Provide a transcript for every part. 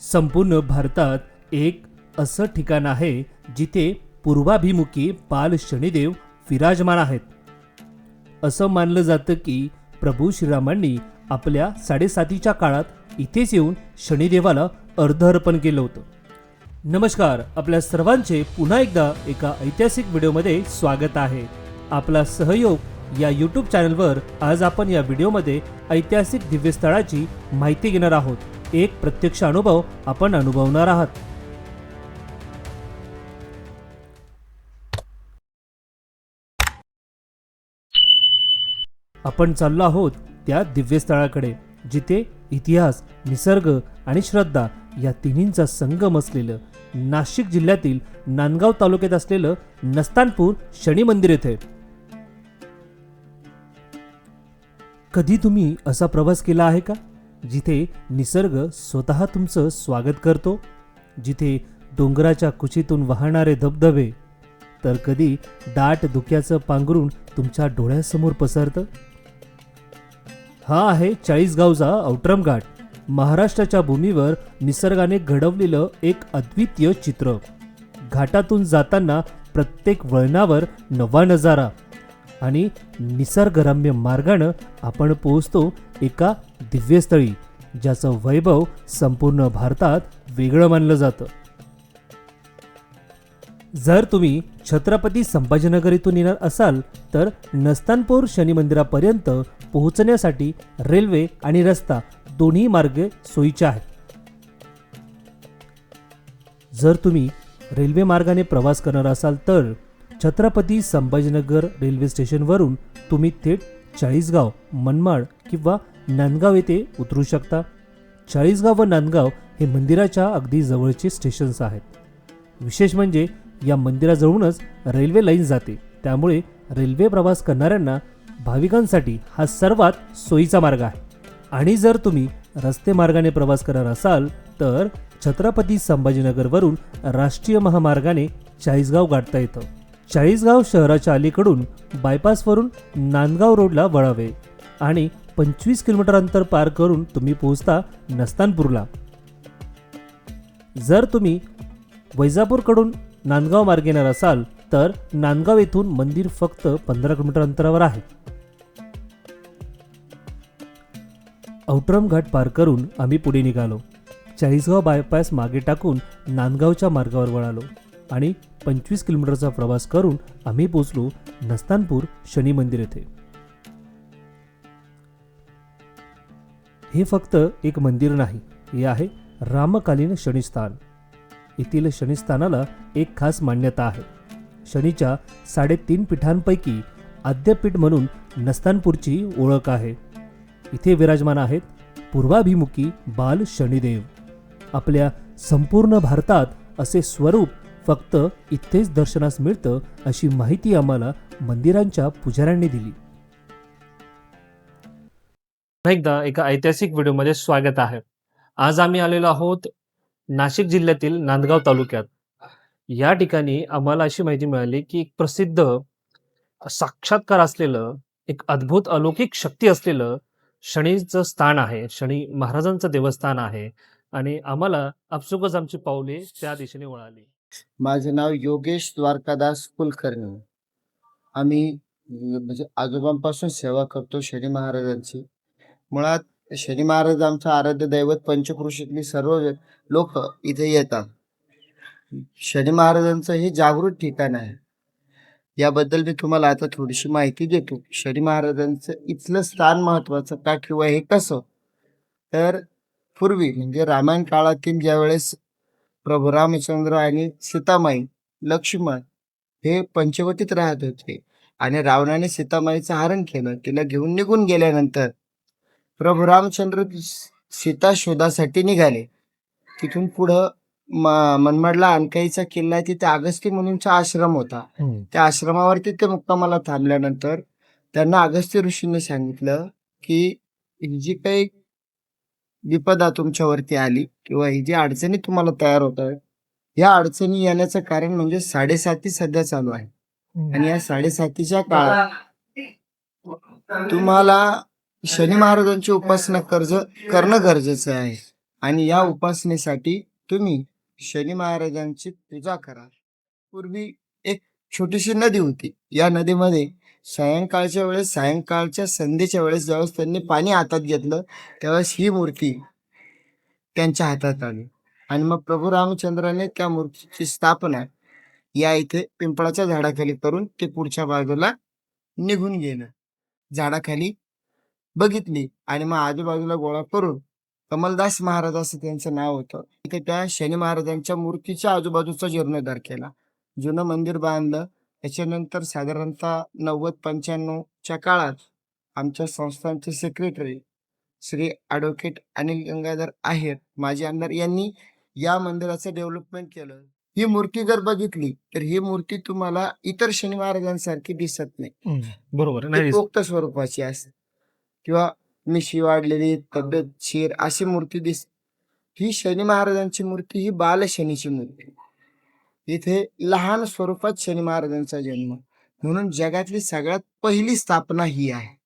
संपूर्ण भारतात एक असं ठिकाण आहे जिथे पूर्वाभिमुखी बाल शनिदेव विराजमान आहेत. असं मानलं जातं की प्रभू श्रीरामांनी आपल्या साडेसातीच्या काळात इथेच येऊन शनिदेवाला अर्ध अर्पण केलं होतं. नमस्कार आपल्या सर्वांचे पुन्हा एकदा एका ऐतिहासिक व्हिडिओमध्ये स्वागत आहे. आपला सहयोग या यूट्यूब चॅनलवर आज आपण या व्हिडिओमध्ये ऐतिहासिक दिव्यस्थळाची माहिती घेणार आहोत. एक प्रत्यक्ष अनुभव आपण अनुभवणार आहात. आपण चाललो आहोत त्या दिव्यस्थळाकडे जिथे इतिहास निसर्ग आणि श्रद्धा या तिन्हींचा संगम असलेलं नाशिक जिल्ह्यातील नांदगाव तालुक्यात असलेलं नस्तानपूर शनी मंदिर येथे. कधी तुम्ही असा प्रवास केला आहे का? जिथे निसर्ग स्वतः तुमचं स्वागत करतो जिथे डोंगराच्या कुशीतून वाहणारे धबधबे तर कधी दाट धुक्याचं पांघरून तुमच्या डोळ्यासमोर पसरतं? हा आहे चाळीसगावचा औटरम घाट. महाराष्ट्राच्या भूमीवर निसर्गाने घडवलेलं एक अद्वितीय चित्र. घाटातून जाताना प्रत्येक वळणावर नवा नजारा. आणि निसर्गरम्य मार्गानं आपण पोहोचतो एका दिव्यस्थळी ज्याचं वैभव संपूर्ण भारतात वेगळं मानलं जातं. जर तुम्ही छत्रपती संभाजीनगर इथून येणार असाल तर नस्तानपूर शनी मंदिरापर्यंत पोहोचण्यासाठी रेल्वे आणि रस्ता दोन्ही मार्ग सोयीचे आहेत. जर तुम्ही रेल्वे मार्गाने प्रवास करणार असाल तर छत्रपती संभाजीनगर रेल्वे स्टेशनवरून तुम्ही थेट चाळीसगाव मनमाड किंवा नांदगाव येथे उतरू शकता. चाळीसगाव व नांदगाव हे मंदिराच्या अगदी जवळचे स्टेशन्स आहेत. विशेष म्हणजे या मंदिराजवळूनच रेल्वे लाईन जाते. त्यामुळे रेल्वे प्रवास करणाऱ्यांना भाविकांसाठी हा सर्वात सोयीचा मार्ग आहे. आणि जर तुम्ही रस्ते मार्गाने प्रवास करणार असाल तर छत्रपती संभाजीनगरवरून राष्ट्रीय महामार्गाने चाळीसगाव गाठता येतं. चाळीसगाव शहराच्या अलीकडून बायपासवरून नांदगाव रोडला वळावे आणि पंचवीस किलोमीटर अंतर पार करून तुम्ही पोहोचता नस्तानपूरला. जर तुम्ही वैजापूरकडून नांदगाव मार्ग येणार असाल तर नांदगाव येथून मंदिर फक्त पंधरा किलोमीटर अंतरावर आहे. औटरम घाट पार करून आम्ही पुढे निघालो. चाळीसगाव बायपास मागे टाकून नांदगावच्या मार्गावर वळालो. आणि पंचवीस किलोमीटरचा प्रवास करून आम्ही पोचलो नस्तानपूर शनी मंदिर येथे. हे फक्त एक मंदिर नाही हे आहे रामकालीन शनिस्थान. येथील शनिस्थानाला एक खास मान्यता आहे. शनीच्या साडेतीन पीठांपैकी आद्यपीठ म्हणून नस्तानपूरची ओळख आहे. इथे विराजमान आहेत पूर्वाभिमुखी बाल शनिदेव. आपल्या संपूर्ण भारतात असे स्वरूप फक्त इथेच दर्शनास मिळतं अशी माहिती आम्हाला मंदिरांच्या पुजाऱ्यांनी दिली. एकदा एका ऐतिहासिक व्हिडिओमध्ये स्वागत आहे. आज आम्ही आलेलो आहोत नाशिक जिल्ह्यातील नांदगाव तालुक्यात. या ठिकाणी आम्हाला अशी माहिती मिळाली की एक प्रसिद्ध साक्षात्कार असलेलं एक अद्भुत अलौकिक शक्ती असलेलं शनीचं स्थान आहे. शनी महाराजांचं देवस्थान आहे आणि आम्हाला आपसुकच आमची पावले त्या दिशेने वळाली. माझं नाव योगेश द्वारकादास कुलकर्णी. आम्ही म्हणजे आजोबांपासून सेवा करतो शनी महाराजांची. मुळात शनी महाराज आमचं आराध्य दैवत पंचकृषीतली सर्व लोक इथे येतात. शनी महाराजांचं हे जागृत ठिकाण आहे. याबद्दल मी तुम्हाला आता थोडीशी माहिती देतो. शनी महाराजांचं इथलं स्थान महत्वाचं का किंवा हे कसं? तर पूर्वी म्हणजे रामायण काळातील ज्यावेळेस प्रभू रामचंद्र आणि सीतामाई लक्ष्मण हे पंचवटीत राहत होते. आणि रावणाने सीतामाईचं हरण केलं. तिला घेऊन निघून गेल्यानंतर प्रभू रामचंद्र सीता शोधासाठी निघाले. तिथून पुढं मनमाडला आणकाईचा किल्ला आहे तिथे अगस्ती मुनींचा आश्रम होता. त्या आश्रमावरती ते मुक्कामाला थांबल्यानंतर त्यांना अगस्त्य ऋषींनी सांगितलं की जी काही विपदा तुमच्यावरती आली किंवा ही जी अडचणी तुम्हाला तयार होत आहे या अडचणी येण्याचं कारण म्हणजे साडेसाती सध्या चालू आहे. आणि या साडेसातीच्या काळात तुम्हाला शनी महाराजांची उपासना कर्ज करणं गरजेचं आहे. आणि या उपासनेसाठी तुम्ही शनी महाराजांची पूजा करा. पूर्वी एक छोटीशी नदी होती. या नदीमध्ये सायंकाळच्या वेळेस सायंकाळच्या संध्येच्या वेळेस ज्यावेळेस त्यांनी पाणी हातात घेतलं त्यावेळेस ही मूर्ती त्यांच्या हातात आली. आणि मग प्रभू रामचंद्राने त्या मूर्तीची स्थापना या इथे पिंपळाच्या झाडाखाली करून ते पुढच्या बाजूला निघून गेलं. झाडाखाली बघितली आणि मग आजूबाजूला गोळा करून कमलदास महाराज असं त्यांचं नाव होतं. इथे त्या शनी महाराजांच्या मूर्तीच्या आजूबाजूचा जीर्णोद्धार केला. जुनं मंदिर बांधलं त्याच्यानंतर साधारणतः नव्वद पंच्याण्णवच्या काळात आमच्या संस्थांचे सेक्रेटरी श्री ॲडव्होकेट अनिल गंगाधर आहेर माजी आमदार यांनी या मंदिराचं डेव्हलपमेंट केलं. ही मूर्ती जर बघितली तर ही मूर्ती तुम्हाला इतर शनी महाराजांसारखी दिसत नाही. बरोबर पोक्त स्वरूपाची असते. किंवा मिशी वाढलेली तब्येत शीर अशी मूर्ती दिस ही शनी महाराजांची मूर्ती ही बालशनीची मूर्ती. इथे लहान स्वरूपात शनी महाराजांचा जन्म. म्हणून जगातली सगळ्यात पहिली स्थापना ही आहे.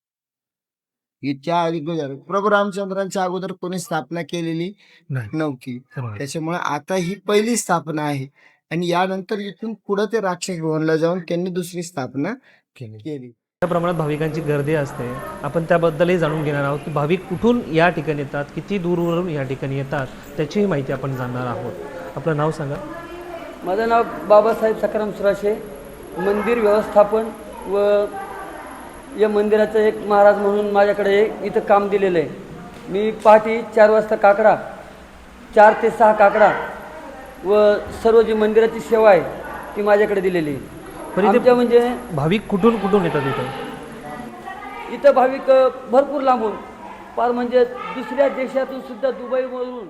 इतक्या अगोदर प्रभू रामचंद्रांच्या अगोदर कोणी स्थापना केलेली नाही. नव्हती. त्याच्यामुळे आता ही पहिली स्थापना आहे. आणि यानंतर इथून पुढे ते राक्षस भवनला जाऊन त्यांनी दुसरी स्थापना केली. केली. मोठ्या प्रमाणात भाविकांची गर्दी असते. आपण त्याबद्दलही जाणून घेणार आहोत की भाविक कुठून या ठिकाणी येतात किती दूरवरून या ठिकाणी येतात त्याचीही माहिती आपण जाणणार आहोत. आपलं नाव सांगा. माझं नाव बाबासाहेब सकाराम सुराशे. मंदिर व्यवस्थापन व या मंदिराचं एक महाराज म्हणून माझ्याकडे एक इथं काम दिलेलं आहे. मी पहाटे चार वाजता काकडा चार ते सहा काकडा व सर्व जी मंदिराची सेवा आहे ती माझ्याकडे दिलेली आहे. पण इथे- आमच्या म्हणजे भाविक कुठून कुठून येतात इथं? इथं भाविक भरपूर लांबून. फार म्हणजे दुसऱ्या देशातून सुद्धा दुबईमधून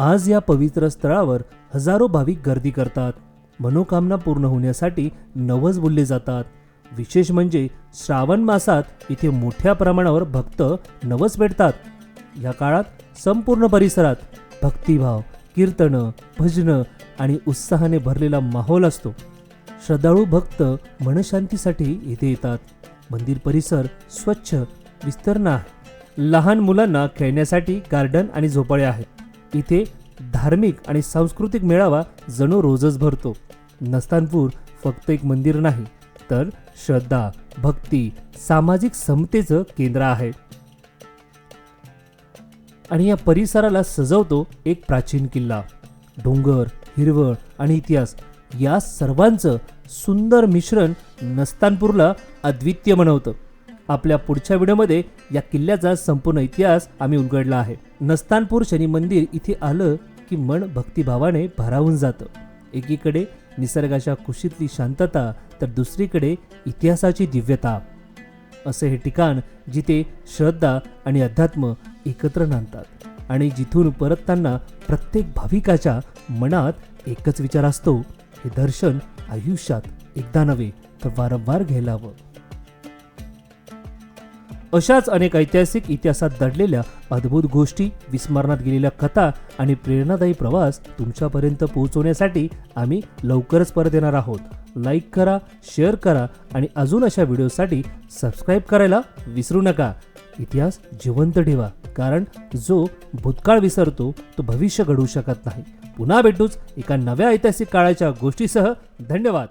आज या पवित्र स्थळावर हजारो भाविक गर्दी करतात. मनोकामना पूर्ण होण्यासाठी नवस बोलले जातात. विशेष म्हणजे श्रावण मासात इथे मोठ्या प्रमाणावर भक्त नवस भेटतात या काळात संपूर्ण परिसरात भक्तिभाव कीर्तनं भजनं आणि उत्साहाने भरलेला माहोल असतो. श्रद्धाळू भक्त मनशांतीसाठी इथे येतात. मंदिर परिसर स्वच्छ विस्तरणा आहे. लहान मुलांना खेळण्यासाठी गार्डन आणि झोपाळे आहेत. इथे धार्मिक आणि सांस्कृतिक मेळावा जणू रोजच भरतो. नस्तानपूर फक्त एक मंदिर नाही तर श्रद्धा भक्ती सामाजिक समतेचं केंद्र आहे. आणि या परिसराला सजवतो एक प्राचीन किल्ला. डोंगर हिरवळ आणि इतिहास या सर्वांचं सुंदर मिश्रण नस्तानपूरला अद्वितीय बनवतं. आपल्या पुढच्या व्हिडिओमध्ये या किल्ल्याचा संपूर्ण इतिहास आम्ही उलगडला आहे. नस्तानपूर शनी मंदिर इथे आलं की मन भक्तिभावाने भारावून जातं. एकीकडे निसर्गाच्या कुशीतली शांतता तर दुसरीकडे इतिहासाची दिव्यता. असे हे ठिकाण जिथे श्रद्धा आणि अध्यात्म एकत्र नांदतात आणि जिथून परतताना प्रत्येक भाविकाच्या मनात एकच विचार असतो हे दर्शन आयुष्यात एकदा नव्हे तर वारंवार घ्यायला हवं. अशाच अनेक ऐतिहासिक इतिहासात दडलेल्या अद्भुत गोष्टी विस्मरणात गेलेल्या कथा आणि प्रेरणादायी प्रवास तुमच्यापर्यंत पोहोचवण्यासाठी आम्ही लवकरच परत येणार आहोत. लाईक करा शेअर करा आणि अजून अशा व्हिडिओसाठी सबस्क्राईब करायला विसरू नका. इतिहास जिवंत ठेवा कारण जो भूतकाळ विसरतो तो भविष्य घडवू शकत नाही. पुन्हा भेटूच एका नव्या ऐतिहासिक काळाच्या गोष्टीसह. धन्यवाद!